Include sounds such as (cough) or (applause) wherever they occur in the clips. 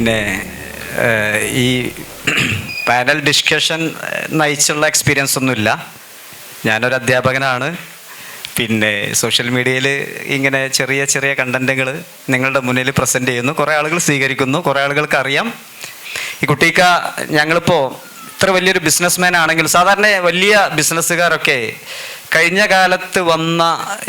പിന്നെ ഈ (clears throat) panel discussion നയിച്ചുള്ള experience ഒന്നുമില്ല. ഞാനൊരു അധ്യാപകനാണ്. പിന്നെ സോഷ്യൽ മീഡിയയിൽ ഇങ്ങനെ ചെറിയ ചെറിയ കണ്ടന്റുകൾ നിങ്ങളുടെ മുന്നിൽ പ്രസന്റ് ചെയ്യുന്നു. കുറേ ആളുകൾ സ്വീകരിക്കുന്നു. കുറേ ആളുകൾക്ക് അറിയാം. ഈ കുട്ടിക്ക ഞങ്ങളിപ്പോൾ ഇത്ര വലിയൊരു ബിസിനസ്മാൻ ആണെങ്കിലും സാധാരണ വലിയ ബിസിനസ്സുകാരൊക്കെ കഴിഞ്ഞ കാലത്ത് വന്ന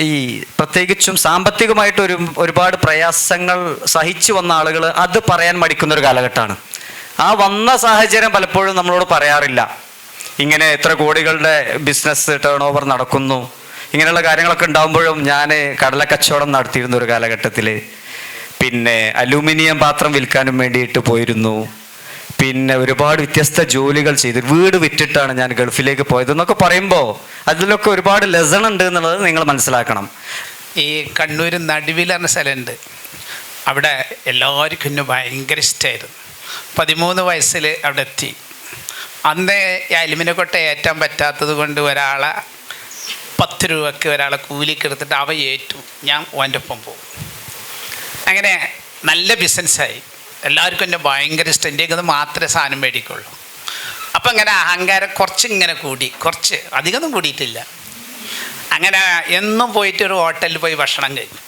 ഈ പ്രത്യേകിച്ചും സാമ്പത്തികമായിട്ട് ഒരു ഒരുപാട് പ്രയാസങ്ങൾ സഹിച്ചു വന്ന ആളുകൾ അത് പറയാൻ മടിക്കുന്ന ഒരു കാലഘട്ടമാണ്. ആ വന്ന സാഹചര്യം പലപ്പോഴും നമ്മളോട് പറയാറില്ല. ഇങ്ങനെ എത്ര കോടികളുടെ ബിസിനസ് ടേൺ ഓവർ നടക്കുന്നു. ഇങ്ങനെയുള്ള കാര്യങ്ങളൊക്കെ ഉണ്ടാകുമ്പോഴും ഞാൻ കടലക്കച്ചവടം നടത്തിയിരുന്ന ഒരു കാലഘട്ടത്തിൽ പിന്നെ അലൂമിനിയം പാത്രം വിൽക്കാനും വേണ്ടിയിട്ട് പോയിരുന്നു. പിന്നെ ഒരുപാട് വ്യത്യസ്ത ജോലികൾ ചെയ്തു. വീട് വിറ്റിട്ടാണ് ഞാൻ ഗൾഫിലേക്ക് പോയത് എന്നൊക്കെ പറയുമ്പോൾ അതിലൊക്കെ ഒരുപാട് ലെസൺ ഉണ്ട് എന്നുള്ളത് നിങ്ങൾ മനസ്സിലാക്കണം. ഈ കണ്ണൂർ നടുവിൽ എന്ന സ്ഥലമുണ്ട്. അവിടെ എല്ലാവർക്കും ഭയങ്കര ഇഷ്ടമായിരുന്നു പതിമൂന്ന് വയസ്സിൽ അവിടെ എത്തി. അന്ന് ഈ അലുമിനിയ കൊട്ട ഏറ്റാൻ പറ്റാത്തത് കൊണ്ട് ഒരാളെ പത്ത് രൂപയ്ക്ക് ഒരാളെ കൂലിക്ക് എടുത്തിട്ട് അവ ഏറ്റു. ഞാൻ ഓന്റെ ഒപ്പം പോകും. അങ്ങനെ നല്ല ബിസിനസ്സായി എല്ലാവർക്കും എന്നെ ഭയങ്കര ഇഷ്ടം. എന്റെ അത് മാത്രമേ സാധനം മേടിക്കുള്ളൂ. അപ്പം ഇങ്ങനെ അഹങ്കാരം കുറച്ചിങ്ങനെ കൂടി. കുറച്ച് അധികമൊന്നും കൂടിയിട്ടില്ല. അങ്ങനെ എന്നും പോയിട്ട് ഒരു ഹോട്ടലിൽ പോയി ഭക്ഷണം കഴിക്കും.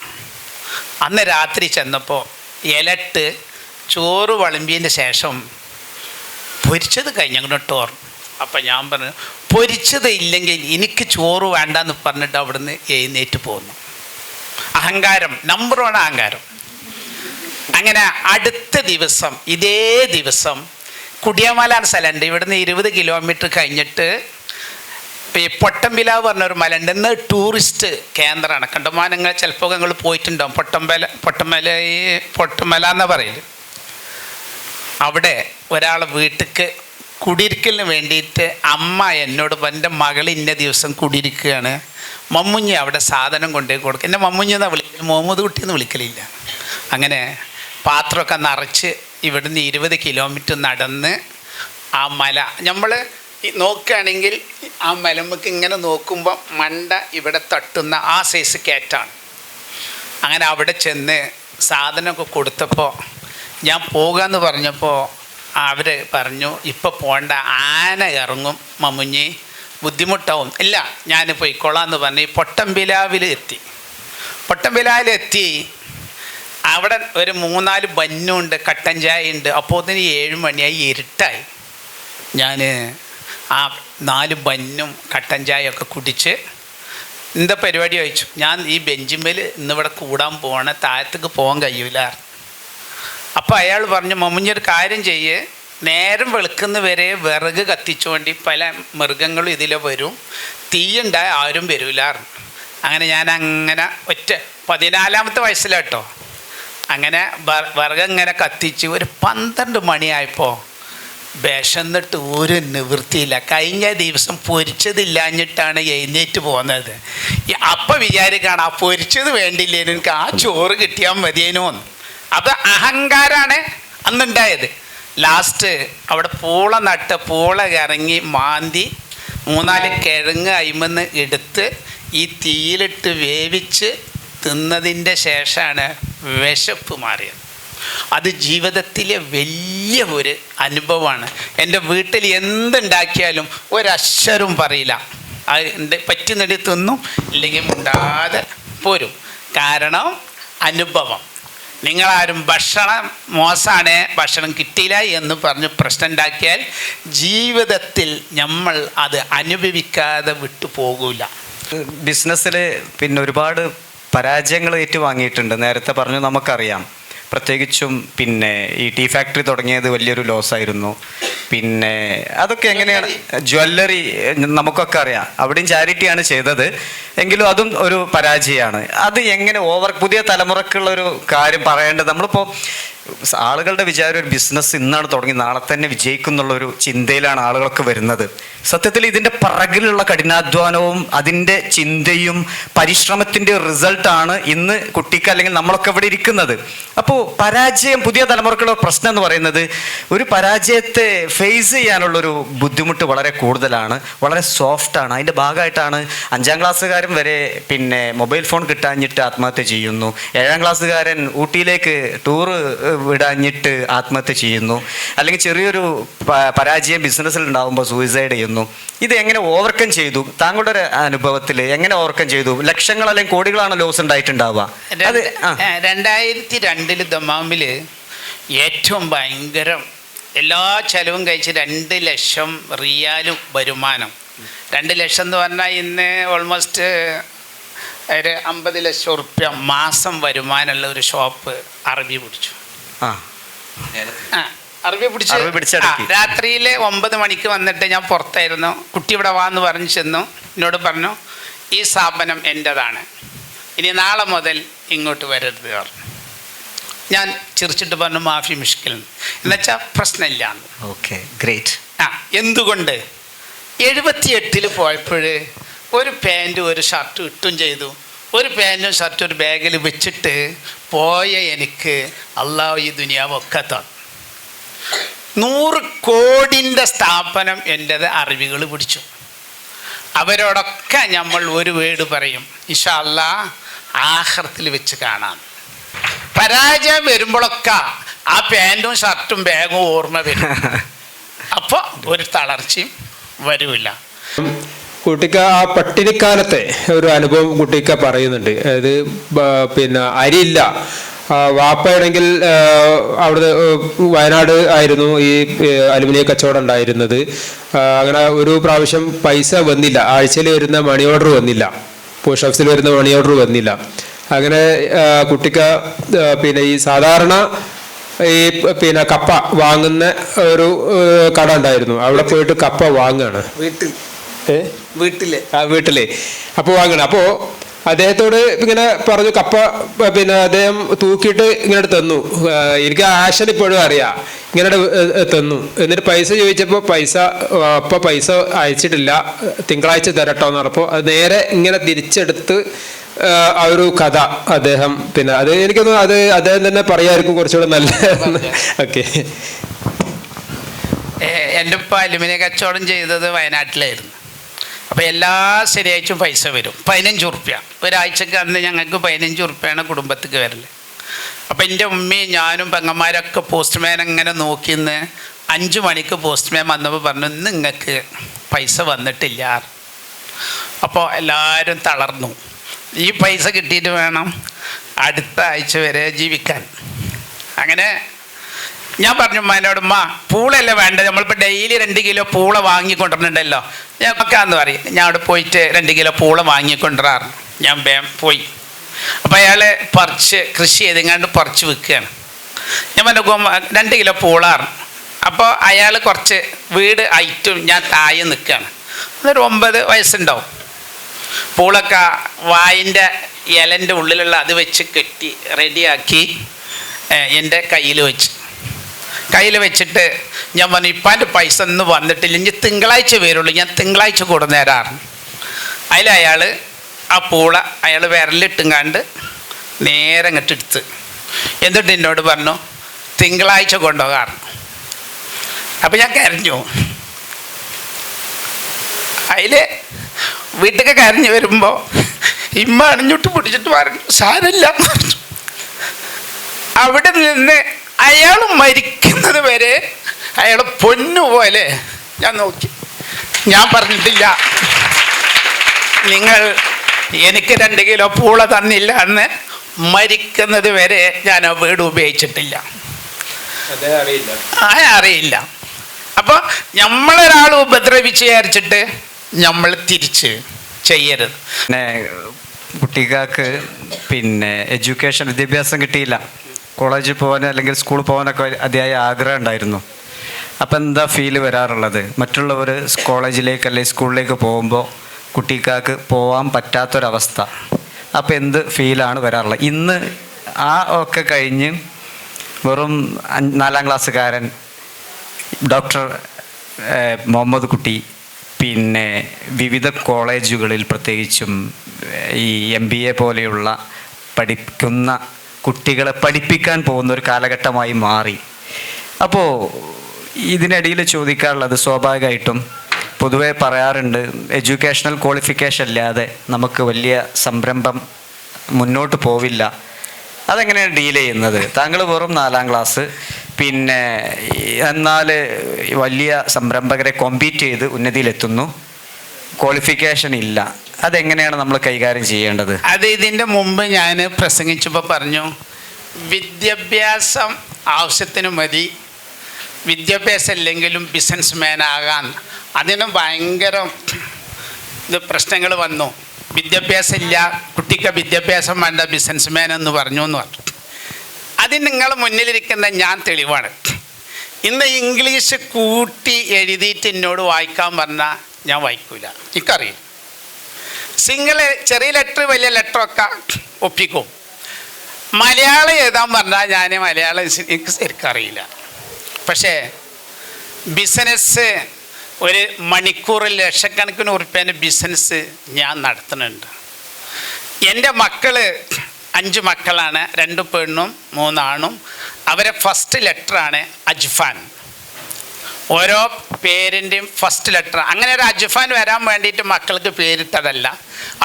അന്ന് രാത്രി ചെന്നപ്പോൾ ഇലട്ട് ചോറ് വിളമ്പിയതിന്റെ ശേഷം പൊരിച്ചത് കഴിഞ്ഞിട്ട് ഓർമ്മ. അപ്പം ഞാൻ പറഞ്ഞു പൊരിച്ചത് ഇല്ലെങ്കിൽ എനിക്ക് ചോറ് വേണ്ടെന്ന് പറഞ്ഞിട്ട് അവിടുന്ന് എഴുന്നേറ്റ് പോന്നു. അഹങ്കാരം നമ്പർ വൺ അഹങ്കാരം. അങ്ങനെ അടുത്ത ദിവസം ഇതേ ദിവസം കുടിയമല എന്ന സ്ഥലമുണ്ട്. ഇവിടുന്ന് ഇരുപത് കിലോമീറ്റർ കഴിഞ്ഞിട്ട് ഈ പൊട്ടമ്പില പറഞ്ഞൊരു മലയുണ്ട്. ഇന്ന് ടൂറിസ്റ്റ് കേന്ദ്രമാണ്. കണ്ടമാനങ്ങൾ ചിലപ്പോൾ നിങ്ങൾ പോയിട്ടുണ്ടാവും. പൊട്ടമ്പല പൊട്ടമല ഈ പൊട്ടമല എന്ന് പറയില്ല അവിടെ ഒരാളെ വീട്ടിക്ക് കുടിയിരിക്കലിന് വേണ്ടിയിട്ട് അമ്മ എന്നോട് എന്റെ മകൾ ഇന്ന ദിവസം കുടിയിരിക്കുകയാണ്. മമ്മുഞ്ഞി അവിടെ സാധനം കൊണ്ടുപോയി കൊടുക്കും. എന്റെ മമ്മുഞ്ഞി വിളിക്കൽ മുഹമ്മദ് കുട്ടി എന്ന് വിളിക്കലില്ല. അങ്ങനെ പാത്രമൊക്കെ നിറച്ച് ഇവിടുന്ന് ഇരുപത് കിലോമീറ്റർ നടന്ന് ആ മല. നമ്മൾ നോക്കുകയാണെങ്കിൽ ആ മലമ്പക്ക് ഇങ്ങനെ നോക്കുമ്പോൾ മണ്ട ഇവിടെ തട്ടുന്ന ആ സൈസ് കയറ്റാണ്. അങ്ങനെ അവിടെ ചെന്ന് സാധനമൊക്കെ കൊടുത്തപ്പോൾ ഞാൻ പോകാമെന്ന് പറഞ്ഞപ്പോൾ അവർ പറഞ്ഞു ഇപ്പോൾ പോണ്ട ആന ഇറങ്ങും മമ്മുഞ്ഞി ബുദ്ധിമുട്ടാവും. ഇല്ല ഞാൻ പോയിക്കോളാം എന്ന് പറഞ്ഞ് ഈ പൊട്ടമ്പിലാവിൽ എത്തി. പൊട്ടമ്പിലാവിൽ എത്തി അവിടെ ഒരു മൂന്നാൽ ബന്നുണ്ട് കട്ടൻ ചായ ഉണ്ട് അപ്പോൾ തന്നെ ഏഴ് മണിയായി ഇരുട്ടായി. ഞാൻ ആ നാല് ബന്നും കട്ടൻ ചായയൊക്കെ കുടിച്ച് എന്താ പരിപാടി ചോദിച്ചു. ഞാൻ ഈ ബെഞ്ചിന്മേൽ ഇന്നിവിടെ കൂടാൻ പോവാണ് താഴത്തേക്ക് പോകാൻ കഴിയൂല. അപ്പോൾ അയാൾ പറഞ്ഞു മമ്മുഞ്ഞൊരു കാര്യം ചെയ്യ്. നേരം വെളുക്കുന്ന വരെ വിറക് കത്തിച്ചുകൊണ്ട് പല മൃഗങ്ങളും ഇതിലെ വരും. തീയുണ്ടായ ആരും വരൂല. അങ്ങനെ ഞാൻ അങ്ങനെ ഒറ്റ പതിനാലാമത്തെ വയസ്സിലാട്ടോ അങ്ങനെ വർഗം ഇങ്ങനെ കത്തിച്ച് ഒരു പന്ത്രണ്ട് മണിയായപ്പോൾ വിശന്നിട്ട് ഒരു നിവൃത്തിയില്ല. കഴിഞ്ഞ ദിവസം പൊരിച്ചതില്ലാഞ്ഞിട്ടാണ് എഴുന്നേറ്റ് പോകുന്നത്. അപ്പം വിചാരിക്കാണ് ആ പൊരിച്ചത് വേണ്ടില്ലേ എനിക്ക് ആ ചോറ് കിട്ടിയാൽ മതിയേനോ എന്ന്. അത് അഹങ്കാരാണ് അന്നുണ്ടായത്. ലാസ്റ്റ് അവിടെ പൂള നട്ട് പൂള ഇറങ്ങി മാന്തി മൂന്നാൽ കിഴങ്ങ് അയിമെന്ന് എടുത്ത് ഈ തീയിലിട്ട് വേവിച്ച് തിന്നതിന്റെ ശേഷമാണ് വിശപ്പ് മാറിയത്. അത് ജീവിതത്തിലെ വലിയ ഒരു അനുഭവമാണ്. എന്റെ വീട്ടിൽ എന്തുണ്ടാക്കിയാലും ഒരക്ഷരവും പറയില്ല. അത് പറ്റുന്നടി തിന്നും ഇല്ലെങ്കിൽ മുണ്ടാതെ പോരും. കാരണം അനുഭവം. നിങ്ങളാരും ഭക്ഷണം മോശമാണ് ഭക്ഷണം കിട്ടിയില്ല എന്ന് പറഞ്ഞ് പ്രശ്നം ഉണ്ടാക്കിയാൽ ജീവിതത്തിൽ നമ്മൾ അത് അനുഭവിക്കാതെ വിട്ടു പോകൂല. ബിസിനസ്സിൽ പിന്നെ ഒരുപാട് പരാജയങ്ങൾ ഏറ്റുവാങ്ങിയിട്ടുണ്ട്. നേരത്തെ പറഞ്ഞു നമുക്കറിയാം. പ്രത്യേകിച്ചും പിന്നെ ഈ ടീ ഫാക്ടറി തുടങ്ങിയത് വലിയൊരു ലോസ് ആയിരുന്നു. പിന്നെ അതൊക്കെ എങ്ങനെയാണ്? ജ്വല്ലറി നമുക്കൊക്കെ അറിയാം. അവിടെയും ചാരിറ്റിയാണ് ചെയ്തത്. എങ്കിലും അതും ഒരു പരാജയമാണ്. അത് എങ്ങനെ ഓവർ പുതിയ തലമുറക്കുള്ള ഒരു കാര്യം പറയേണ്ടത്? നമ്മളിപ്പോൾ ആളുകളുടെ വിചാരം ഒരു ബിസിനസ് ഇന്നാണ് തുടങ്ങി നാളെ തന്നെ വിജയിക്കും എന്നുള്ള ഒരു ചിന്തയിലാണ് ആളുകളൊക്കെ വരുന്നത്. സത്യത്തിൽ ഇതിന്റെ പിറകിലുള്ള കഠിനാധ്വാനവും അതിന്റെ ചിന്തയും പരിശ്രമത്തിന്റെ റിസൾട്ടാണ് ഇന്ന് കുട്ടിക്ക് അല്ലെങ്കിൽ നമ്മളൊക്കെ ഇവിടെ ഇരിക്കുന്നത്. അപ്പോൾ പരാജയം പുതിയ തലമുറക്കുള്ള പ്രശ്നം എന്ന് പറയുന്നത് ഒരു പരാജയത്തെ ഫേസ് ചെയ്യാനുള്ളൊരു ബുദ്ധിമുട്ട് വളരെ കൂടുതലാണ് വളരെ സോഫ്റ്റാണ് അതിന്റെ ഭാഗമായിട്ടാണ് അഞ്ചാം ക്ലാസ്സുകാരൻ വരെ പിന്നെ മൊബൈൽ ഫോൺ കിട്ടാഞ്ഞിട്ട് ആത്മഹത്യ ചെയ്യുന്നു. ഏഴാം ക്ലാസ്സുകാരൻ ഊട്ടിയിലേക്ക് ടൂറ് വിടാഞ്ഞിട്ട് ആത്മഹത്യ ചെയ്യുന്നു. അല്ലെങ്കിൽ ചെറിയൊരു പരാജയം ബിസിനസ്സിൽ ഉണ്ടാകുമ്പോൾ സൂയിസൈഡ് ചെയ്യുന്നു. ഇത് എങ്ങനെ ഓവർകം ചെയ്തു? താങ്കളുടെ ഒരു അനുഭവത്തിൽ എങ്ങനെ ഓവർകം ചെയ്തു? ലക്ഷങ്ങൾ അല്ലെങ്കിൽ കോടികളാണ് ലോസ് ഉണ്ടായിട്ടുണ്ടാവുക. അത് രണ്ടായിരത്തി രണ്ടിൽ ദമാമിൽ ഏറ്റവും ഭയങ്കരം എല്ലാ ചെലവും കഴിച്ച് രണ്ട് ലക്ഷം റിയാലും വരുമാനം. രണ്ട് ലക്ഷം എന്ന് പറഞ്ഞാൽ ഇന്ന് ഓൾമോസ്റ്റ് ഒരു അമ്പത് ലക്ഷം ഉറുപ്യ മാസം വരുമാനമുള്ള ഒരു ഷോപ്പ് അറബി പിടിച്ചു. ആ. അറബി പിടിച്ച്. രാത്രിയിൽ ഒമ്പത് മണിക്ക് വന്നിട്ട് ഞാൻ പുറത്തായിരുന്നു. കുട്ടി ഇവിടെ വാന്ന് പറഞ്ഞു ചെന്നു. എന്നോട് പറഞ്ഞു ഈ സ്ഥാപനം എന്റെതാണ് ഇനി നാളെ മുതൽ ഇങ്ങോട്ട് വരരുത് പറഞ്ഞു. ഞാൻ ചിരിച്ചിട്ട് പറഞ്ഞു മാഫി മുഷ്കിൽ. എന്നുവെച്ചാൽ പ്രശ്നമില്ല. ഓക്കെ ഗ്രേറ്റ് ആ എന്തുകൊണ്ട്? എഴുപത്തിയെട്ടിൽ പോയപ്പോൾ ഒരു പാന്റും ഒരു ഷർട്ടും ഇട്ടും ചെയ്തു. ഒരു പാന്റും ഷർട്ടും ഒരു ബാഗിൽ വെച്ചിട്ട് പോയ എനിക്ക് അള്ളാഹു ഈ ദുനിയാവൊക്കെ തന്നു നൂറ് കോടിന്റെ സ്ഥാപനം എന്റെത് അറിവുകൾ പിടിച്ചു. അവരോടൊക്കെ നമ്മൾ ഒരു വേട് പറയും. ഇഷ അല്ലാ ആഹ്റത്തിൽ വെച്ച് കാണാം. പരാജയം വരുമ്പോഴൊക്കെ ആ പാന്റും ഷർട്ടും ബാഗും ഓർമ്മ വരും. (laughs) അപ്പോൾ ഒരു തളർച്ചയും വരില്ല. കുട്ടിക്ക ആ പട്ടിണിക്കാലത്തെ ഒരു അനുഭവം കുട്ടിക്ക പറയുന്നുണ്ട്. അതായത് പിന്നെ അരിയില്ല. വാപ്പയാണെങ്കിൽ അവിടെ വയനാട് ആയിരുന്നു ഈ അലുമിനിയം കച്ചവടം ഉണ്ടായിരുന്നത്. അങ്ങനെ ഒരു പ്രാവശ്യം പൈസ വന്നില്ല. ആഴ്ചയിൽ വരുന്ന മണി ഓർഡർ വന്നില്ല. പോസ്റ്റ് ഓഫീസിൽ വരുന്ന മണി ഓർഡർ വന്നില്ല. അങ്ങനെ കുട്ടിക്ക് പിന്നെ ഈ സാധാരണ ഈ പിന്നെ കപ്പ വാങ്ങുന്ന ഒരു കട ഉണ്ടായിരുന്നു. അവിടെ പോയിട്ട് കപ്പ വാങ്ങുകയാണ് വീട്ടിൽ? വീട്ടിലെ. ആ വീട്ടിലെ. അപ്പോൾ വാങ്ങണം. അപ്പോൾ അദ്ദേഹത്തോട് ഇങ്ങനെ പറഞ്ഞു കപ്പ പിന്നെ അദ്ദേഹം തൂക്കിയിട്ട് ഇങ്ങനെ തന്നു. എനിക്ക് ആശൻ ഇപ്പോഴും അറിയാം. ഇങ്ങനെ തന്നു. എന്നിട്ട് പൈസ ചോദിച്ചപ്പോൾ പൈസ അപ്പം അപ്പൊ പൈസ അയച്ചിട്ടില്ല. തിങ്കളാഴ്ച തരട്ടോ എന്ന് പറഞ്ഞപ്പോൾ അത് നേരെ ഇങ്ങനെ തിരിച്ചെടുത്ത് ആ, ഒരു കഥ അദ്ദേഹം പിന്നെ അത് എനിക്കൊന്ന് അത് അദ്ദേഹം തന്നെ പറയായിരിക്കും കുറച്ചുകൂടെ നല്ല ഓക്കെ. എന്റെ ഉപ്പ അലുമിനിയം കച്ചവടം ചെയ്തത് വയനാട്ടിലായിരുന്നു. അപ്പോൾ എല്ലാ ശനിയാഴ്ചയും പൈസ വരും. പതിനഞ്ച് ഉറുപ്യ ഒരാഴ്ചക്ക് അന്ന് ഞങ്ങൾക്ക് പതിനഞ്ച് ഉറുപ്പ്യാണ് കുടുംബത്തേക്ക് വരൽ. അപ്പോൾ എന്റെ ഉമ്മയും ഞാനും പെങ്ങന്മാരൊക്കെ പോസ്റ്റ്മാൻ അങ്ങനെ നോക്കിന്ന് അഞ്ച് മണിക്ക് പോസ്റ്റ്മാൻ വന്നപ്പോൾ പറഞ്ഞു നിങ്ങൾക്ക് പൈസ വന്നിട്ടില്ല. അപ്പോൾ എല്ലാവരും തളർന്നു. ഈ പൈസ കിട്ടിയിട്ട് വേണം അടുത്ത ആഴ്ച വരെ ജീവിക്കാൻ. അങ്ങനെ ഞാൻ പറഞ്ഞു ഉമ്മാനോട് ഉമ്മ പൂളയല്ലേ വേണ്ടത്? നമ്മളിപ്പോൾ ഡെയിലി രണ്ട് കിലോ പൂള വാങ്ങിക്കൊണ്ടിരുന്നുണ്ടല്ലോ ഞാൻ വെക്കാന്ന് പറയും. ഞാൻ അവിടെ പോയിട്ട് രണ്ട് കിലോ പൂള വാങ്ങിക്കൊണ്ടിരാറ് ഞാൻ പോയി. അപ്പോൾ അയാൾ പറിച്ച് കൃഷി ചെയ്തെങ്ങാണ്ട് പറിച്ച് വിൽക്കുകയാണ്. ഞാൻ പറഞ്ഞു "ഗോമ, രണ്ട് കിലോ പൂളാറ്. അപ്പോൾ അയാൾ കുറച്ച് വീട് ഐറ്റും ഞാൻ താഴെ നിൽക്കുകയാണ്. അതൊരു ഒമ്പത് വയസ്സുണ്ടാവും. പൂളൊക്കെ വായിന്റെ ഇലന്റെ ഉള്ളിലുള്ള അത് വെച്ച് കെട്ടി റെഡിയാക്കി എന്റെ കയ്യിൽ വെച്ച്. കയ്യിൽ വെച്ചിട്ട് ഞാൻ പറഞ്ഞു ഇപ്പാന്റെ പൈസ ഒന്നും വന്നിട്ടില്ല. ഇനി തിങ്കളാഴ്ച വരുള്ളൂ. ഞാൻ തിങ്കളാഴ്ച കൂടെ നേരാറുണ്ട് അതിൽ അയാൾ ആ പൂള അയാൾ വിരലിട്ടുങ്ങാണ്ട് നേരെ അങ്ങോട്ട് എടുത്ത്. എന്നിട്ട് എന്നോട് പറഞ്ഞു തിങ്കളാഴ്ച കൊണ്ടുപോകാറ്. അപ്പം ഞാൻ കരഞ്ഞു. അതിൽ വീട്ടിലേക്ക് കരഞ്ഞു വരുമ്പോൾ ഇമ്മ അണിഞ്ഞിട്ട് പിടിച്ചിട്ട് പറഞ്ഞു സാരമില്ല അവിടെ നിന്ന് അയാൾ മരിക്കുന്നത് വരെ അയാൾ പൊന്നുപോലെ ഞാൻ നോക്കി. ഞാൻ പറഞ്ഞിട്ടില്ല. നിങ്ങൾ എനിക്ക് രണ്ട് കിലോ പൂള തന്നില്ല എന്ന് മരിക്കുന്നത് വരെ ഞാൻ ആ വീട് ഉപയോഗിച്ചിട്ടില്ല. അറിയില്ല. അപ്പോൾ നമ്മളൊരാൾ ഉപദ്രവിച്ച് വിചാരിച്ചിട്ട് നമ്മൾ തിരിച്ച് ചെയ്യരുത്. പിന്നെ കുട്ടികൾക്ക് പിന്നെ എഡ്യൂക്കേഷൻ വിദ്യാഭ്യാസം കിട്ടിയില്ല. കോളേജിൽ പോകാൻ അല്ലെങ്കിൽ സ്കൂളിൽ പോകാനൊക്കെ അതിയായ ആഗ്രഹം ഉണ്ടായിരുന്നു. അപ്പം എന്താ ഫീൽ വരാറുള്ളത്? മറ്റുള്ളവർ കോളേജിലേക്ക് അല്ലെങ്കിൽ സ്കൂളിലേക്ക് പോകുമ്പോൾ കുട്ടിക്കാർക്ക് പോകാൻ പറ്റാത്തൊരവസ്ഥ. അപ്പോൾ എന്ത് ഫീലാണ് വരാറുള്ളത്? ഇന്ന് ആ ഒക്കെ കഴിഞ്ഞ് വെറും നാലാം ക്ലാസ്സുകാരൻ ഡോക്ടർ മുഹമ്മദ് കുട്ടി പിന്നെ വിവിധ കോളേജുകളിൽ പ്രത്യേകിച്ചും ഈ എം ബി എ പോലെയുള്ള പഠിക്കുന്ന കുട്ടികളെ പഠിപ്പിക്കാൻ പോകുന്ന ഒരു കാലഘട്ടമായി മാറി. അപ്പോൾ ഇതിനിടയിൽ ചോദിക്കാറുള്ളത് സ്വാഭാവികമായിട്ടും പൊതുവെ പറയാറുണ്ട് എഡ്യൂക്കേഷണൽ ക്വാളിഫിക്കേഷൻ ഇല്ലാതെ നമുക്ക് വലിയ സംരംഭം മുന്നോട്ട് പോവില്ല. അതെങ്ങനെയാണ് ഡീൽ ചെയ്യുന്നത്? താങ്കൾ വെറും നാലാം ക്ലാസ് പിന്നെ എന്നാൽ വലിയ സംരംഭകരെ കോമ്പീറ്റ് ചെയ്ത് ഉന്നതിയിലെത്തുന്നു. ക്വാളിഫിക്കേഷൻ ഇല്ല. അതെങ്ങനെയാണ് നമ്മൾ കൈകാര്യം ചെയ്യേണ്ടത്? അത് ഇതിന്റെ മുമ്പ് ഞാൻ പ്രസംഗിച്ചപ്പോൾ പറഞ്ഞു വിദ്യാഭ്യാസം ആവശ്യത്തിന് മതി. വിദ്യാഭ്യാസം ഇല്ലെങ്കിലും ബിസിനസ് മാൻ ആകാൻ. അതിന് ഭയങ്കര ഇത് പ്രശ്നങ്ങൾ വന്നു. വിദ്യാഭ്യാസം ഇല്ല കുട്ടിക്ക് വിദ്യാഭ്യാസം വേണ്ട ബിസിനസ് മാൻ എന്ന് പറഞ്ഞു എന്ന് പറഞ്ഞു. അതിന് നിങ്ങൾ മുന്നിലിരിക്കുന്ന ഞാൻ തെളിവാണ്. ഇന്ന് ഇംഗ്ലീഷ് കൂട്ടി എഴുതിയിട്ട് എന്നോട് വായിക്കാൻ പറഞ്ഞാൽ ഞാൻ വായിക്കൂല. എനിക്കറിയും സിംഗിൾ ചെറിയ ലെറ്റർ വലിയ ലെറ്ററൊക്കെ ഒപ്പിക്കും. മലയാളം എഴുതാൻ പറഞ്ഞാൽ ഞാൻ മലയാളം എനിക്ക് ശരിക്കറിയില്ല. പക്ഷേ ബിസിനസ് ഒരു മണിക്കൂറിൽ ലക്ഷക്കണക്കിന് ഉറുപ്പ്യേന്റെ ബിസിനസ് ഞാൻ നടത്തുന്നുണ്ട്. എന്റെ മക്കൾ അഞ്ച് മക്കളാണ് രണ്ട് പെണ്ണും മൂന്നാണും. അവരെ ഫസ്റ്റ് ലെറ്ററാണ് അജ്ഫാൻ. ഓരോ പേരിന്റെയും ഫസ്റ്റ് ലെറ്റർ അങ്ങനെ ഒരു അജ്ഫാൻ വരാൻ വേണ്ടിയിട്ട് മക്കൾക്ക് പേരിട്ടതല്ല.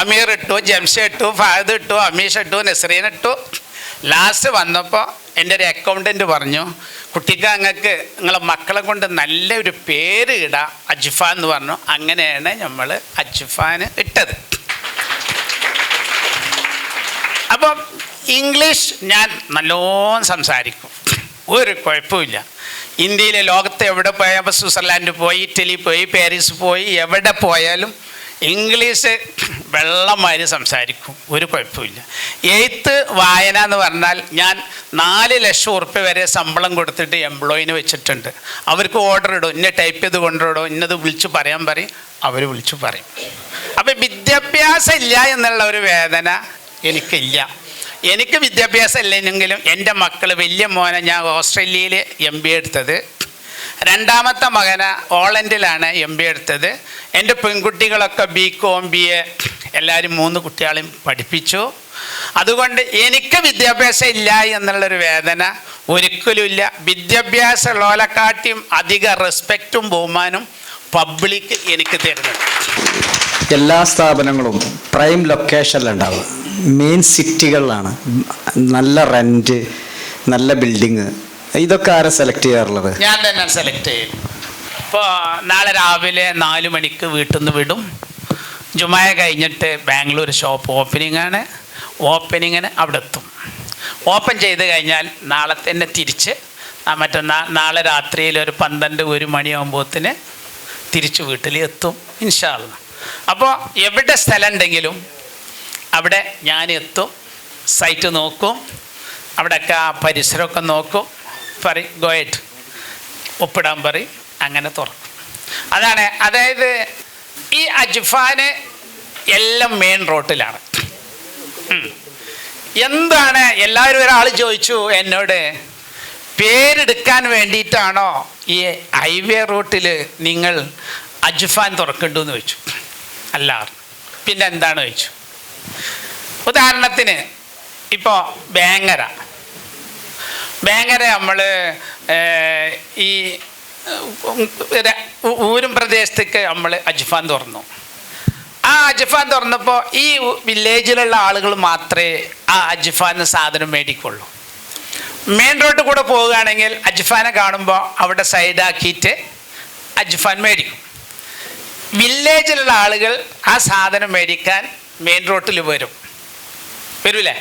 അമീർ ഇട്ടു ജംഷ ഇട്ടു ഫഹദ് ഇട്ടു അമീഷ് ഇട്ടു നസ്രീൻ ഇട്ടു. ലാസ്റ്റ് വന്നപ്പോൾ എന്റെ ഒരു അക്കൗണ്ടന്റ് പറഞ്ഞു കുട്ടിക്ക് അങ്ങക്ക് നിങ്ങളെ മക്കളെ കൊണ്ട് നല്ലൊരു പേര് ഇടാം അജ്ഫ എന്ന് പറഞ്ഞു. അങ്ങനെയാണ് നമ്മൾ അജ്ഫാന് ഇട്ടത്. അപ്പം ഇംഗ്ലീഷ് ഞാൻ നല്ലോണം സംസാരിക്കും. ഒരു കുഴപ്പമില്ല ഇന്ത്യയിലെ ലോകത്ത് എവിടെ പോയാൽ സ്വിറ്റ്സർലാൻഡ് പോയി ഇറ്റലി പോയി പാരീസ് പോയി എവിടെ പോയാലും ഇംഗ്ലീഷ് വെള്ളമാതിരി സംസാരിക്കും. ഒരു കുഴപ്പമില്ല. എയ്ത്ത് വായന എന്ന് പറഞ്ഞാൽ ഞാൻ നാല് ലക്ഷം ഉറുപ്പ്യ വരെ ശമ്പളം കൊടുത്തിട്ട് എംപ്ലോയിന് വെച്ചിട്ടുണ്ട്. അവർക്ക് ഓർഡർ ഇടും. ഇന്ന ടൈപ്പ് ചെയ്ത് കൊണ്ടുവിടും. ഇന്നത് വിളിച്ച് പറയാൻ പറയും. അവർ വിളിച്ചു പറയും. അപ്പം വിദ്യാഭ്യാസം ഇല്ല എന്നുള്ള ഒരു വേദന എനിക്കില്ല. എനിക്ക് വിദ്യാഭ്യാസം ഇല്ലെങ്കിലും എന്റെ മക്കൾ വലിയ മോനെ. ഞാൻ ഓസ്ട്രേലിയയിൽ എം ബി എടുത്തത്. രണ്ടാമത്തെ മകന് ഓളൻഡിലാണ് എം ബി എടുത്തത്. എന്റെ പെൺകുട്ടികളൊക്കെ ബി കോം ബി എ എല്ലാവരും മൂന്ന് കുട്ടികളെയും പഠിപ്പിച്ചു. അതുകൊണ്ട് എനിക്ക് വിദ്യാഭ്യാസം ഇല്ല എന്നുള്ളൊരു വേദന ഒരിക്കലുമില്ല ലോലക്കാട്ടിയും അധിക റെസ്പെക്റ്റും ബഹുമാനും പബ്ലിക് എനിക്ക് തരുന്നുണ്ട്. എല്ലാ സ്ഥാപനങ്ങളും പ്രൈം ലൊക്കേഷനിലുണ്ടാവുക മെയിൻ സിറ്റികളിലാണ് നല്ല റെന്റ് നല്ല ബിൽഡിങ് ഇതൊക്കെ ആരാ സെലക്ട് ചെയ്യാറുള്ളത്? ഞാൻ തന്നെ സെലക്ട് ചെയ്യും. ഇപ്പോൾ നാളെ രാവിലെ നാല് മണിക്ക് വീട്ടിൽ നിന്ന് വിടും. ജുമായ കഴിഞ്ഞിട്ട് ബാംഗ്ലൂർ ഷോപ്പ് ഓപ്പനിങ് ആണ്. ഓപ്പനിങ്ങിന് അവിടെ എത്തും. ഓപ്പൺ ചെയ്ത് കഴിഞ്ഞാൽ നാളെ തന്നെ തിരിച്ച് മറ്റന്നാ നാളെ രാത്രിയിൽ ഒരു പന്ത്രണ്ട് ഒരു മണിയാകുമ്പോഴത്തിന് തിരിച്ച് വീട്ടിൽ എത്തും ഇൻഷാല്ല അപ്പോൾ എവിടെ സ്ഥലം ഉണ്ടെങ്കിലും അവിടെ ഞാൻ എത്തും സൈറ്റ് നോക്കും അവിടെയൊക്കെ ആ പരിസരമൊക്കെ നോക്കും. പറയും ഗോയറ്റ് ഒപ്പിടാൻ പറയും അങ്ങനെ തുറക്കും. അതാണ് അതായത് ഈ അജ്ഫാന് എല്ലാം മെയിൻ റോട്ടിലാണ് എന്താണ് എല്ലാവരും ഒരാൾ ചോദിച്ചു എന്നോട് പേരെടുക്കാൻ വേണ്ടിയിട്ടാണോ ഈ ഹൈവേ റൂട്ടിൽ നിങ്ങൾ അജ്ഫാൻ തുറക്കണ്ടു എന്ന് ചോദിച്ചു. അല്ല പിന്നെ എന്താണ് ചോദിച്ചു. ഉദാഹരണത്തിന് ഇപ്പോൾ വേങ്ങര വേങ്ങര നമ്മൾ ഈ ഊരും പ്രദേശത്തേക്ക് നമ്മൾ അജ്ഫാൻ തുറന്നു. ആ അജ്ഫാൻ തുറന്നപ്പോൾ ഈ വില്ലേജിലുള്ള ആളുകൾ മാത്രമേ ആ അജ്ഫാൻ സാധനം മേടിക്കുള്ളൂ. മെയിൻ റോഡിൽ കൂടെ പോവുകയാണെങ്കിൽ അജ്ഫാനെ കാണുമ്പോൾ അവിടെ സൈഡാക്കിയിട്ട് അജ്ഫാൻ മേടിക്കും. വില്ലേജിലുള്ള ആളുകൾ ആ സാധനം മേടിക്കാൻ മെയിൻ റോട്ടിൽ വരും. വരൂലേ?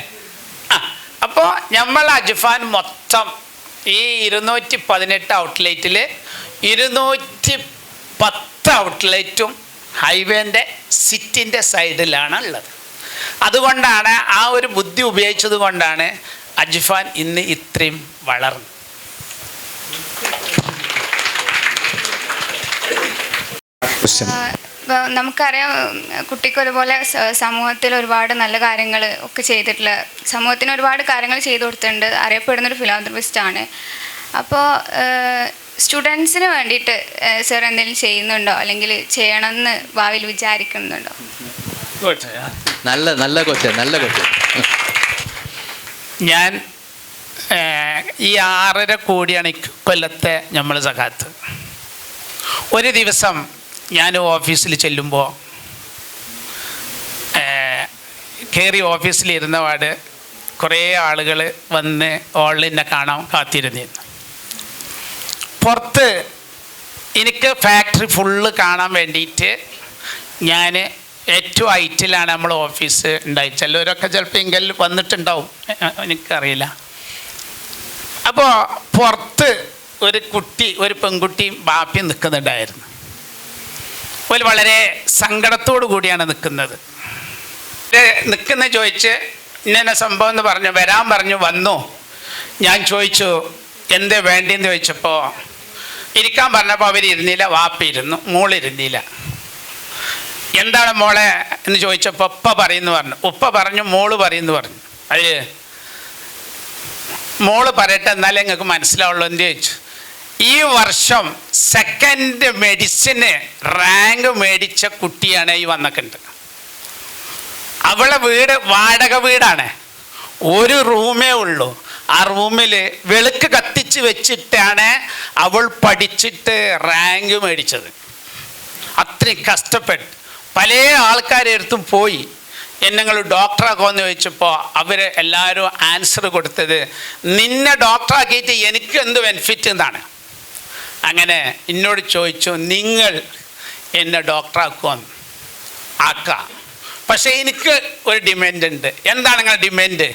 അപ്പോൾ നമ്മൾ അജ്ഫാൻ മൊത്തം ഈ ഇരുന്നൂറ്റി പതിനെട്ട് ഔട്ട്ലെറ്റിൽ ഇരുന്നൂറ്റി പത്ത് ഔട്ട്ലെറ്റും ഹൈവേന്റെ സിറ്റിന്റെ സൈഡിലാണ് ഉള്ളത്. അതുകൊണ്ടാണ് ആ ഒരു ബുദ്ധി ഉപയോഗിച്ചത് കൊണ്ടാണ് അജ്ഫാൻ ഇന്ന് ഇത്രയും വളർന്നു ക്വസ്റ്റ്യൻ നമുക്കറിയാം കുട്ടിക്ക് ഒരുപോലെ സമൂഹത്തിൽ ഒരുപാട് നല്ല കാര്യങ്ങൾ ഒക്കെ ചെയ്തിട്ടുള്ള സമൂഹത്തിന് ഒരുപാട് കാര്യങ്ങൾ ചെയ്തു കൊടുത്തിട്ടുണ്ട് അറിയപ്പെടുന്നൊരു ആണ്. അപ്പോൾ സ്റ്റുഡൻസിന് വേണ്ടിയിട്ട് സർ എന്തെങ്കിലും ചെയ്യുന്നുണ്ടോ? അല്ലെങ്കിൽ ചെയ്യണമെന്ന് ഭാവിയിൽ വിചാരിക്കുന്നുണ്ടോ? നല്ല നല്ല കൊച്ച നല്ല കൊച്ച. ഞാൻ ഈ ആറര കോടിയാണ് കൊല്ലത്തെ നമ്മൾ സഖാത്ത്. ഒരു ദിവസം ഞാൻ ഓഫീസിൽ ചെല്ലുമ്പോൾ കയറി ഓഫീസിലിരുന്ന പാട് കുറേ ആളുകൾ വന്ന് ഓൺലൈനെ കാണാൻ കാത്തിരുന്നിരുന്നു. പുറത്ത് എനിക്ക് ഫാക്ടറി ഫുള്ള് കാണാൻ വേണ്ടിയിട്ട് ഞാൻ ഏറ്റവും ഹൈറ്റിലാണ് നമ്മൾ ഓഫീസ് ഉണ്ടായി ചിലവരൊക്കെ ചിലപ്പോൾ എങ്കിൽ വന്നിട്ടുണ്ടാവും. എനിക്കറിയില്ല. അപ്പോൾ പുറത്ത് ഒരു കുട്ടി ഒരു പെൺകുട്ടിയും ബാപ്പിയും നിൽക്കുന്നുണ്ടായിരുന്നു. ഒരു വളരെ സങ്കടത്തോടു കൂടിയാണ് നിൽക്കുന്നത്. നിൽക്കുന്ന ചോദിച്ച് ഇന്ന സംഭവം എന്ന് പറഞ്ഞു വരാൻ പറഞ്ഞു വന്നു. ഞാൻ ചോദിച്ചു എന്തേ വേണ്ടിയെന്ന് ചോദിച്ചപ്പോൾ ഇരിക്കാൻ പറഞ്ഞപ്പോൾ അവരിരുന്നില്ല വാപ്പിരുന്നു മോളിരുന്നില്ല. എന്താണ് മോളെ? എന്ന് ചോദിച്ചപ്പോൾ ഉപ്പ പറയുന്നു പറഞ്ഞു. ഉപ്പ പറഞ്ഞു മോൾ പറയുന്നു പറഞ്ഞു. അത് മോൾ പറയട്ടെ എന്നാലേ നിങ്ങൾക്ക് മനസ്സിലാവുള്ളൂ എന്ന് ചോദിച്ചു? ഈ വർഷം സെക്കൻഡ് മെഡിസിന് റാങ്ക് മേടിച്ച കുട്ടിയാണ് ഈ വന്നിട്ടുണ്ട് അവളെ വീട് വാടക വീടാണ്. ഒരു റൂമേ ഉള്ളൂ. ആ റൂമിൽ വെളുക്ക് കത്തിച്ച് വെച്ചിട്ടാണ് അവൾ പഠിച്ചിട്ട് റാങ്ക് മേടിച്ചത്. അത്രയും കഷ്ടപ്പെട്ട്. പല ആൾക്കാരെ അടുത്തും പോയി. എന്നെങ്ങൾ ഡോക്ടറാക്കുമെന്ന് ചോദിച്ചപ്പോൾ അവർ എല്ലാവരും ആൻസർ കൊടുത്തത് നിന്നെ ഡോക്ടറാക്കിയിട്ട് എനിക്ക് എന്ത് ബെനിഫിറ്റ് എന്നാണ്? അങ്ങനെ എന്നോട് ചോദിച്ചു നിങ്ങൾ എന്നെ ഡോക്ടറാക്കുമെന്ന് ആക്കാം? പക്ഷേ എനിക്ക് ഒരു ഡിമാൻഡ് ഉണ്ട്. എന്താണ് നിങ്ങളുടെ ഡിമാൻഡ്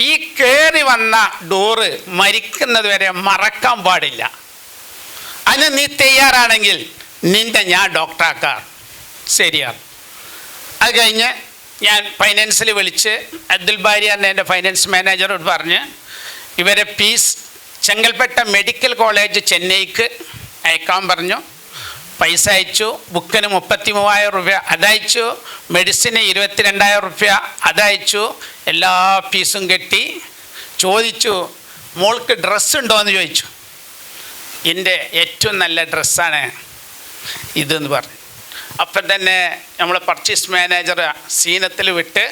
ഈ കയറി വന്ന ഡോറ് മരിക്കുന്നത് വരെ മറക്കാൻ പാടില്ല. അതിന് നീ തയ്യാറാണെങ്കിൽ നിന്റെ ഞാൻ ഡോക്ടറാക്കാം. ശരിയാണ്. അത് കഴിഞ്ഞ് ഞാൻ ഫൈനാൻസിൽ വിളിച്ച് അബ്ദുൽ ബാരി എന്ന എന്റെ ഫൈനാൻസ് മാനേജറോട് പറഞ്ഞ് ഇവരെ ഫീസ് ചെങ്കൽപ്പെട്ട മെഡിക്കൽ കോളേജ് ചെന്നൈക്ക് അയക്കാൻ പറഞ്ഞു. പൈസ അയച്ചു. ബുക്കിന് മുപ്പത്തി മൂവായിരം റുപ്യ അതയച്ചു. മെഡിസിന് ഇരുപത്തിരണ്ടായിരം റുപ്യ അതയച്ചു. എല്ലാ ഫീസും കെട്ടി ചോദിച്ചു മോൾക്ക് ഡ്രസ്സ് ഉണ്ടോ? എന്ന് ചോദിച്ചു. എന്റെ ഏറ്റവും നല്ല ഡ്രസ്സാണ് ഇതെന്ന് പറഞ്ഞു. അപ്പം തന്നെ നമ്മൾ പർച്ചേസ് മാനേജർ സീനത്തിൽ വിട്ട്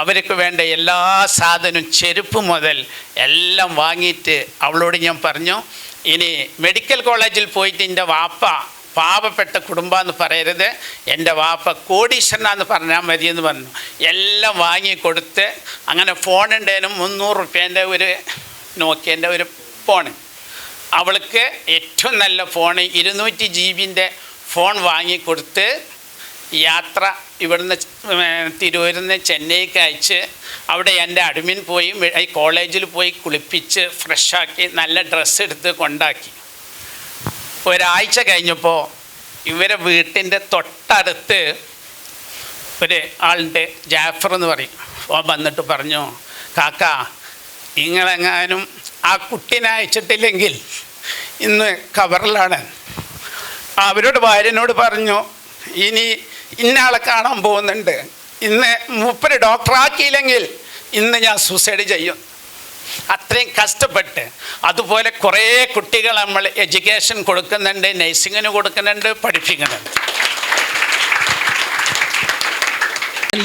അവർക്ക് വേണ്ട എല്ലാ സാധനവും ചെരുപ്പ് മുതൽ എല്ലാം വാങ്ങിയിട്ട് അവളോട് ഞാൻ പറഞ്ഞു ഇനി മെഡിക്കൽ കോളേജിൽ പോയിട്ട് എന്റെ വാപ്പ പാവപ്പെട്ട കുടുംബമെന്ന് പറയരുത്. എന്റെ വാപ്പ കോടീശ്വരനാന്ന് പറഞ്ഞാൽ മതി എന്ന് പറഞ്ഞു. എല്ലാം വാങ്ങി കൊടുത്ത് അങ്ങനെ ഫോണുണ്ടേനും മുന്നൂറ് റുപ്യേന്റെ ഒരു നോക്കിയന്റെ ഒരു ഫോണ് അവൾക്ക് ഏറ്റവും നല്ല ഫോൺ ഇരുന്നൂറ്റി ജി ബിന്റെ ഫോൺ വാങ്ങിക്കൊടുത്ത് യാത്ര ഇവിടുന്ന് തിരൂരിൽ നിന്ന് ചെന്നൈക്ക് അയച്ച് അവിടെ എന്റെ അഡ്മിൻ പോയി കോളേജിൽ പോയി കുളിപ്പിച്ച് ഫ്രഷാക്കി നല്ല ഡ്രസ്സ് എടുത്ത് കൊണ്ടാക്കി. ഒരാഴ്ച കഴിഞ്ഞപ്പോൾ ഇവരെ വീട്ടിന്റെ തൊട്ടടുത്ത് ഒരു ആളുണ്ട് ജാഫർ എന്ന് പറയും. ഓ വന്നിട്ട് പറഞ്ഞു കാക്ക നിങ്ങളെങ്ങാനും ആ കുട്ടീനെ അയച്ചിട്ടില്ലെങ്കിൽ ഇന്ന് കവറിലാണ്. അവരോട് ഭാര്യനോട് പറഞ്ഞു ഇനി ഇന്നയാളെ കാണാൻ പോകുന്നുണ്ട്. ഇന്ന് മൂപ്പര് ഡോക്ടറാക്കിയില്ലെങ്കിൽ ഇന്ന് ഞാൻ സൂസൈഡ് ചെയ്യും. അത്രയും കഷ്ടപ്പെട്ട് അതുപോലെ കുറേ കുട്ടികൾ നമ്മൾ എഡ്യൂക്കേഷൻ കൊടുക്കുന്നുണ്ട് നഴ്സിങ്ങിന് കൊടുക്കുന്നുണ്ട് പഠിപ്പിക്കുന്നുണ്ട്.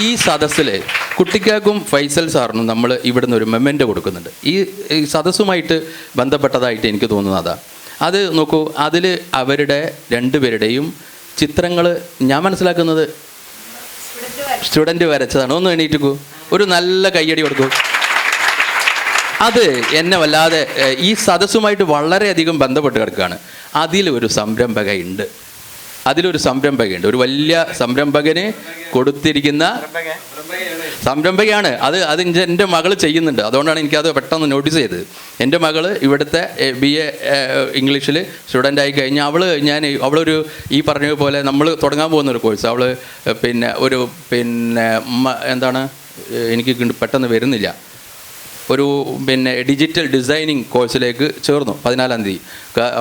ഈ സദസ്സിൽ കുട്ടിക്കാക്കും ഫൈസൽ സാറിനും നമ്മൾ ഇവിടുന്ന് ഒരു മെമ്മന്റ് കൊടുക്കുന്നുണ്ട്. ഈ സദസ്സുമായിട്ട് ബന്ധപ്പെട്ടതായിട്ട് എനിക്ക് തോന്നുന്നത് അതാ. അത് നോക്കൂ അതിൽ അവരുടെ രണ്ടുപേരുടെയും ചിത്രങ്ങൾ ഞാൻ മനസ്സിലാക്കുന്നത് സ്റ്റുഡന്റ് വരച്ചതാണ്. ഒന്ന് എണീറ്റിക്കൂ. ഒരു നല്ല കയ്യടി കൊടുക്കൂ. അത് എന്നെ വല്ലാതെ ഈ സദസ്സുമായിട്ട് വളരെയധികം ബന്ധപ്പെട്ട് കിടക്കുകയാണ്. അതിലൊരു സംരംഭകയുണ്ട്. അതിലൊരു സംരംഭകയുണ്ട്. ഒരു വലിയ സംരംഭകന് കൊടുത്തിരിക്കുന്ന സംരംഭകയാണ്. അത് അത് എന്റെ മകൾ ചെയ്യുന്നുണ്ട്. അതുകൊണ്ടാണ് എനിക്കത് പെട്ടെന്ന് നോട്ടീസ് ചെയ്തത്. എന്റെ മകൾ ഇവിടുത്തെ ബി എ ഇംഗ്ലീഷിൽ സ്റ്റുഡന്റ് ആയി കഴിഞ്ഞാൽ അവൾ ഞാൻ അവളൊരു ഈ പറഞ്ഞ പോലെ നമ്മൾ തുടങ്ങാൻ പോകുന്ന ഒരു കോഴ്സ് അവൾ പിന്നെ ഒരു പിന്നെ എന്താണ് എനിക്ക് പെട്ടെന്ന് വരുന്നില്ല. ഒരു പിന്നെ ഡിജിറ്റൽ ഡിസൈനിങ് കോഴ്സിലേക്ക് ചേർന്നു. പതിനാലാം തീയതി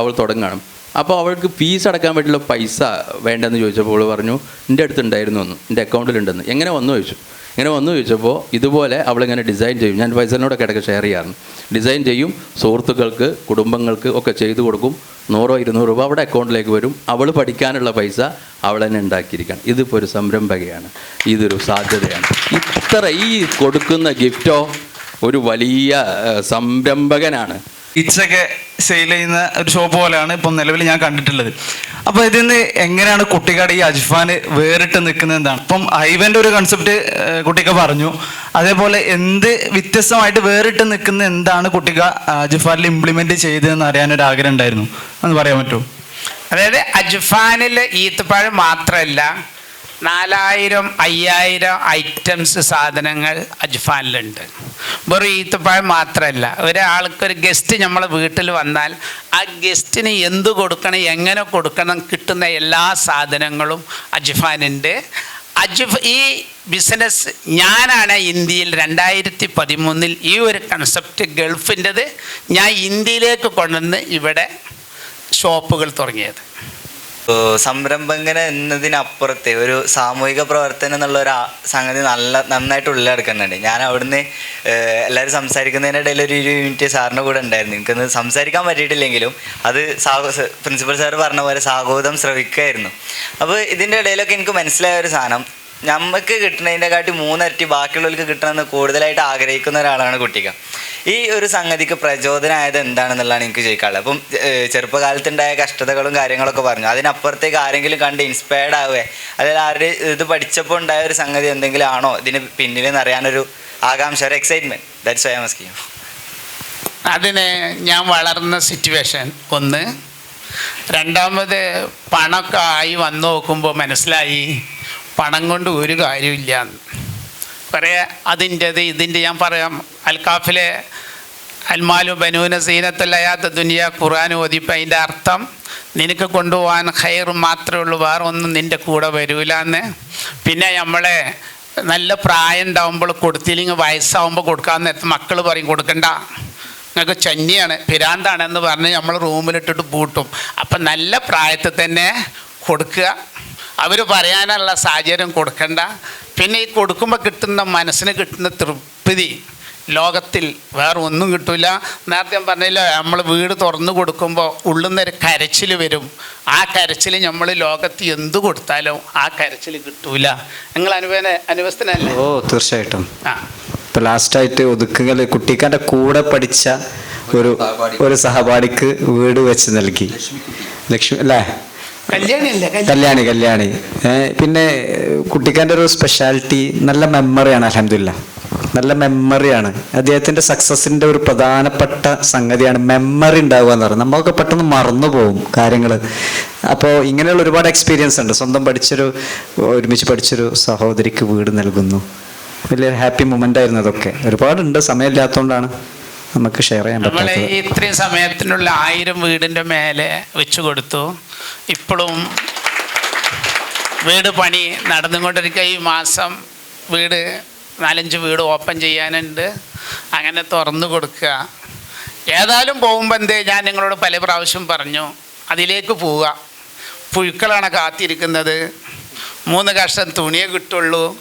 അവൾ തുടങ്ങണം. അപ്പോൾ അവൾക്ക് ഫീസ് അടക്കാൻ വേണ്ടിയുള്ള പൈസ വേണ്ടെന്ന് ചോദിച്ചപ്പോൾ അവൾ പറഞ്ഞു എന്റെ അടുത്ത് ഉണ്ടായിരുന്നു എന്ന്. എന്റെ അക്കൗണ്ടിലുണ്ടെന്ന് എങ്ങനെ വന്നു ചോദിച്ചു. ഇങ്ങനെ വന്നു ചോദിച്ചപ്പോൾ ഇതുപോലെ അവളിങ്ങനെ ഡിസൈൻ ചെയ്യും. ഞാൻ ഫൈസലിനോടൊക്കെ ഇടയ്ക്ക് ഷെയർ ചെയ്യാറുണ്ട്. ഡിസൈൻ ചെയ്യും സുഹൃത്തുക്കൾക്ക് കുടുംബങ്ങൾക്ക് ഒക്കെ ചെയ്തു കൊടുക്കും. നൂറോ ഇരുന്നൂറ് രൂപ അവിടെ അക്കൗണ്ടിലേക്ക് വരും. അവൾ പഠിക്കാനുള്ള പൈസ അവൾ തന്നെ ഉണ്ടാക്കിയിരിക്കണം. ഇതിപ്പോൾ ഒരു സംരംഭകയാണ്. ഇതൊരു സാധ്യതയാണ്. ഇത്ര ഈ കൊടുക്കുന്ന ഗിഫ്റ്റോ ഒരു വലിയ സംരംഭകനാണ്. പിച്ചൊക്കെ സെയിൽ ചെയ്യുന്ന ഒരു ഷോപ്പ് പോലെയാണ് ഇപ്പം നിലവിൽ ഞാൻ കണ്ടിട്ടുള്ളത്. അപ്പോൾ ഇതിൽ നിന്ന് എങ്ങനെയാണ് കുട്ടിക്കാട് ഈ അജ്ഫാൻ വേറിട്ട് നിൽക്കുന്നത് എന്താണ്? ഇപ്പം ഐവന്റെ ഒരു കൺസെപ്റ്റ് കുട്ടിക്ക പറഞ്ഞു. അതേപോലെ എന്ത് വ്യത്യസ്തമായിട്ട് വേറിട്ട് നിൽക്കുന്ന എന്താണ് കുട്ടിക അജ്ഫാനിൽ ഇംപ്ലിമെന്റ് ചെയ്തതെന്ന് അറിയാനൊരു ആഗ്രഹം ഉണ്ടായിരുന്നു. ഒന്ന് പറയാൻ പറ്റുമോ? അതായത് അജ്ഫാനിൽ ഈത്തപ്പഴം മാത്രമല്ല നാലായിരം അയ്യായിരം ഐറ്റംസ് സാധനങ്ങൾ അജ്ഫാനിലുണ്ട്. വെറും ഈത്തപ്പഴം മാത്രമല്ല ഒരാൾക്കൊരു ഗസ്റ്റ് നമ്മളെ വീട്ടിൽ വന്നാൽ ആ ഗസ്റ്റിന് എന്ത് കൊടുക്കണം എങ്ങനെ കൊടുക്കണം കിട്ടുന്ന എല്ലാ സാധനങ്ങളും അജ്ഫാനുണ്ട് അജ്ഫ് ഈ ബിസിനസ് ഞാനാണ് ഇന്ത്യയിൽ രണ്ടായിരത്തി പതിമൂന്നിൽ ഈ ഒരു കൺസെപ്റ്റ് ഗൾഫിന്റെത് ഞാൻ ഇന്ത്യയിലേക്ക് കൊണ്ടുവന്ന് ഇവിടെ ഷോപ്പുകൾ തുടങ്ങിയത്. ഓ, സംരംഭകന എന്നതിനപ്പുറത്തെ ഒരു സാമൂഹിക പ്രവർത്തനം എന്നുള്ള ഒരു സംഗതി നല്ല നന്നായിട്ട് ഉള്ളിലെടുക്കുന്നുണ്ട്. ഞാൻ അവിടുന്ന് എല്ലാവരും സംസാരിക്കുന്നതിനിടയിൽ ഒരു യൂണിറ്റ് സാറിന്റെ കൂടെ ഉണ്ടായിരുന്നു. എനിക്കൊന്ന് സംസാരിക്കാൻ പറ്റിയിട്ടില്ലെങ്കിലും അത് പ്രിൻസിപ്പൽ സാർ പറഞ്ഞ പോലെ സാഹോദം ശ്രവിക്കുമായിരുന്നു അപ്പോൾ ഇതിന്റെ ഇടയിലൊക്കെ എനിക്ക് മനസ്സിലായ ഒരു സാധനം നമുക്ക് കിട്ടുന്നതിന്റെ കാട്ടി മൂന്നരട്ടി ബാക്കിയുള്ളവർക്ക് കിട്ടണമെന്ന് കൂടുതലായിട്ട് ആഗ്രഹിക്കുന്ന ഒരാളാണ് കുട്ടിക. ഈ ഒരു സംഗതിക്ക് പ്രചോദനമായത് എന്താണെന്നുള്ളതാണ് എനിക്ക് ചോദിക്കാനുള്ളത്. അപ്പം ചെറുപ്പകാലത്തുണ്ടായ കഷ്ടതകളും കാര്യങ്ങളൊക്കെ പറഞ്ഞു. അതിനപ്പുറത്തേക്ക് ആരെങ്കിലും കണ്ട് ഇൻസ്പയർഡ് ആവുക അല്ലെങ്കിൽ ആരുടെ ഇത് പഠിച്ചപ്പോൾ ഉണ്ടായ ഒരു സംഗതി എന്തെങ്കിലും ആണോ? ഇതിന് പിന്നിലെന്ന് അറിയാനൊരു ആകാംക്ഷ ഒരു എക്സൈറ്റ്മെന്റ് ദാറ്റ്സ് വൈ മസ്കിയും അതിന് ഞാൻ വളർന്ന സിറ്റുവേഷൻ ഒന്ന് രണ്ടാമത് പണമൊക്കെ ആയി വന്നു നോക്കുമ്പോൾ മനസ്സിലായി പണം കൊണ്ട് ഒരു കാര്യമില്ല കുറേ അതിന്റെത് ഇതിന്റെ ഞാൻ പറയാം. അൽക്കാഫിലെ അൽമാലു ബനൂന സീനത്തല്ലയാത്ത ദുനിയ ഖുർആൻ ഓതിപ്പം. അതിന്റെ അർത്ഥം നിനക്ക് കൊണ്ടുപോകാൻ ഹയർ മാത്രമേ ഉള്ളൂ വേറെ ഒന്നും നിന്റെ കൂടെ വരൂല എന്ന്. പിന്നെ നമ്മളെ നല്ല പ്രായം ഉണ്ടാവുമ്പോൾ കൊടുത്തില്ലെങ്കിൽ വയസ്സാവുമ്പോൾ കൊടുക്കാൻ നേരത്തെ മക്കൾ പറയും കൊടുക്കണ്ട. നിങ്ങൾക്ക് ചന്നിയാണ് പിരാന്താണെന്ന് പറഞ്ഞ് നമ്മൾ റൂമിലിട്ടിട്ട് പൂട്ടും. അപ്പം നല്ല പ്രായത്തിൽ തന്നെ കൊടുക്കുക. അവർ പറയാനുള്ള സാഹചര്യം കൊടുക്കണ്ട. പിന്നെ ഈ കൊടുക്കുമ്പോൾ കിട്ടുന്ന മനസ്സിന് കിട്ടുന്ന തൃപ്തി ലോകത്തിൽ വേറെ ഒന്നും കിട്ടില്ല നേരത്തെ ഞാൻ പറഞ്ഞില്ല നമ്മൾ വീട് തുറന്നു കൊടുക്കുമ്പോൾ ഉള്ളിൽ നിന്നൊരു കരച്ചിൽ വരും. ആ കരച്ചിൽ നമ്മൾ ലോകത്ത് എന്ത് കൊടുത്താലും ആ കരച്ചിൽ കിട്ടൂല. നിങ്ങൾ അനുഭവന അനുഭവസ്ഥനല്ലേ ഓ തീർച്ചയായിട്ടും. ആ. ഇപ്പം ലാസ്റ്റായിട്ട് ഒതുക്കുകൾ കുട്ടിക്കാന്റെ കൂടെ പഠിച്ച ഒരു ഒരു സഹപാഠിക്ക് വീട് വെച്ച് നൽകി. ലക്ഷ്മി അല്ലേ? കല്യാണം കല്യാണി. പിന്നെ കുട്ടിക്കാന്റെ ഒരു സ്പെഷ്യാലിറ്റി നല്ല മെമ്മറിയാണ് അലഹമില്ല നല്ല മെമ്മറിയാണ് അദ്ദേഹത്തിന്റെ സക്സസിന്റെ ഒരു പ്രധാനപ്പെട്ട സംഗതിയാണ് മെമ്മറി ഉണ്ടാവുക എന്ന് പറയുന്നത്. നമ്മളൊക്കെ പെട്ടെന്ന് മറന്നു പോകും കാര്യങ്ങൾ അപ്പോൾ ഇങ്ങനെയുള്ള ഒരുപാട് എക്സ്പീരിയൻസ് ഉണ്ട്. സ്വന്തം പഠിച്ചൊരു ഒരുമിച്ച് പഠിച്ചൊരു സഹോദരിക്ക് വീട് നൽകുന്നു. വലിയൊരു ഹാപ്പി മൊമെന്റ് ആയിരുന്നു അതൊക്കെ. ഒരുപാടുണ്ട് സമയമില്ലാത്തതുകൊണ്ടാണ്. നമുക്ക് ഷെയർ ചെയ്യാൻ നമ്മൾ ഇത്രയും സമയത്തിനുള്ള ആയിരം വീടിന്റെ മേലെ വെച്ചു കൊടുത്തു. ഇപ്പോഴും വീട് പണി നടന്നുകൊണ്ടിരിക്കുക ഈ മാസം വീട് നാലഞ്ച് വീട് ഓപ്പൺ ചെയ്യാനുണ്ട്. അങ്ങനെ തുറന്നു കൊടുക്കുക ഏതായാലും പോകുമ്പോൾ എന്തേ ഞാൻ നിങ്ങളോട് പല പ്രാവശ്യം പറഞ്ഞു. അതിലേക്ക് പോവുക. പുഴുക്കളാണ് കാത്തിരിക്കുന്നത്. മൂന്ന് കഷ്ണം തുണിയെ കിട്ടുള്ളൂ.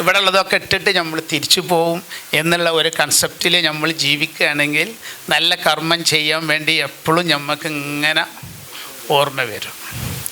ഇവിടെ ഉള്ളതൊക്കെ ഇട്ടിട്ട് നമ്മൾ തിരിച്ചു പോവും എന്നുള്ള ഒരു കൺസെപ്റ്റിൽ നമ്മൾ ജീവിക്കുകയാണെങ്കിൽ നല്ല കർമ്മം ചെയ്യാൻ വേണ്ടി എപ്പോഴും നമുക്ക് ഇങ്ങനെ ഓർമ്മ വരും.